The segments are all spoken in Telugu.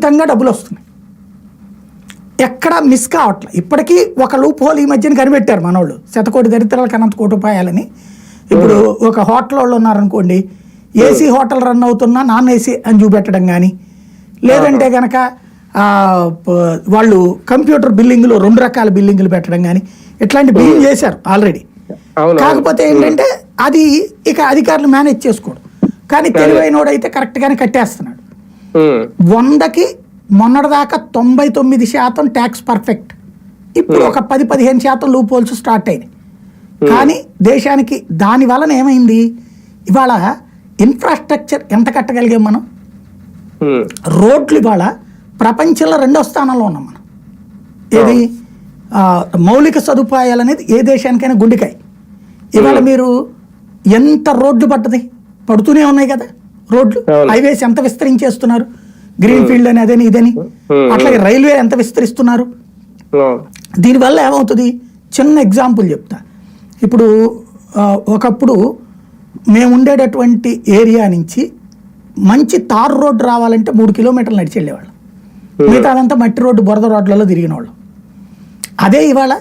విపరీతంగా డబ్బులు వస్తున్నాయి. ఎక్కడ మిస్ కావట్లే. ఇప్పటికీ ఒక లూప్ హోల్ ఈ మధ్యన కనిపెట్టారు మనోళ్ళు. శతకోటి దరిద్రాలకు అనంత కోటి రూపాయలని. ఇప్పుడు ఒక హోటల్ వాళ్ళు ఉన్నారనుకోండి ఏసీ హోటల్ రన్ అవుతున్నా నాన్ ఏసీ అని చూపెట్టడం కానీ లేదంటే ప- వాళ్ళు కంప్యూటర్ బిల్లింగ్లు రెండు రకాల బిల్లింగ్లు పెట్టడం కానీ ఇట్లాంటి బిల్లింగ్ చేశారు ఆల్రెడీ కాకపోతే ఏంటంటే అది ఇక అధికారులు మేనేజ్ చేసుకోడు కానీ తెలివైనోడైతే కరెక్ట్గానే కట్టేస్తున్నాడు. వందకి మొన్నటిదాకా తొంభై తొమ్మిది శాతం ట్యాక్స్ పర్ఫెక్ట్ ఇప్పుడు ఒక పది పదిహేను శాతం లూప్ హోల్స్ స్టార్ట్ అయినాయి కానీ దేశానికి దాని వలన ఏమైంది? ఇవాళ ఇన్ఫ్రాస్ట్రక్చర్ ఎంత కట్టగలిగాం మనం? రోడ్లు ఇవాళ ప్రపంచంలో రెండో స్థానంలో ఉన్నాం మనం. ఏది? మౌలిక సదుపాయాలు అనేది ఏ దేశానికైనా గుండెకాయ. ఇవాళ మీరు ఎంత రోడ్లు పడ్డది? పడుతూనే ఉన్నాయి కదా. రోడ్లు. హైవేస్ ఎంత విస్తరించేస్తున్నారు? గ్రీన్ ఫీల్డ్ అని అదని ఇదని. అట్లాగే రైల్వే ఎంత విస్తరిస్తున్నారు. దీనివల్ల ఏమవుతుంది? చిన్న ఎగ్జాంపుల్ చెప్తా. ఇప్పుడు ఒకప్పుడు మేము ఉండేటటువంటి ఏరియా నుంచి మంచి తార్ రోడ్డు రావాలంటే మూడు కిలోమీటర్లు నడిచి వెళ్ళేవాళ్ళం మిగతా అదంతా మట్టి రోడ్డు బురద రోడ్లలో తిరిగిన వాళ్ళం అదే ఇవాళ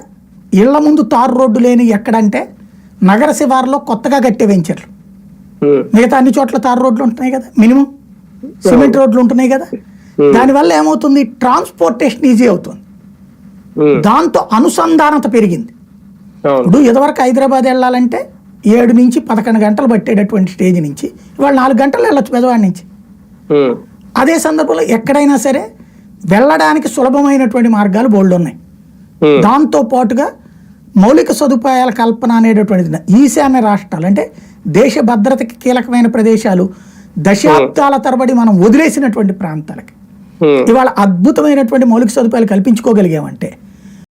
ఇళ్ళ ముందు తారు రోడ్డు లేని ఎక్కడంటే నగర శివారులో కొత్తగా కట్టే వెంచర్లు. మిగతా అన్ని చోట్ల తారు రోడ్లు ఉంటున్నాయి కదా మినిమం. సిమెంట్ రోడ్లు ఉంటున్నాయి కదా. దానివల్ల ఏమవుతుంది? ట్రాన్స్పోర్టేషన్ ఈజీ అవుతుంది. దాంతో అనుసంధానత పెరిగింది. ఇప్పుడు ఇదివరకు హైదరాబాద్ వెళ్ళాలంటే ఏడు నుంచి పదకొండు గంటలు పట్టేటటువంటి స్టేజ్ నుంచి ఇవాళ నాలుగు గంటలు వెళ్ళొచ్చు పెదవాడి నుంచి. అదే సందర్భంలో ఎక్కడైనా సరే వెళ్ళడానికి సులభమైనటువంటి మార్గాలు బోల్డ్ ఉన్నాయి. దాంతో పాటుగా మౌలిక సదుపాయాల కల్పన అనేటటువంటిది ఈశాన్య రాష్ట్రాలు అంటే దేశ భద్రతకి కీలకమైన ప్రదేశాలు దశాబ్దాల తరబడి మనం వదిలేసినటువంటి ప్రాంతాలకి. ఉమ్, ఇవాళ అద్భుతమైనటువంటి మౌలిక సదుపాయాలు కల్పించుకోగలిగామంటే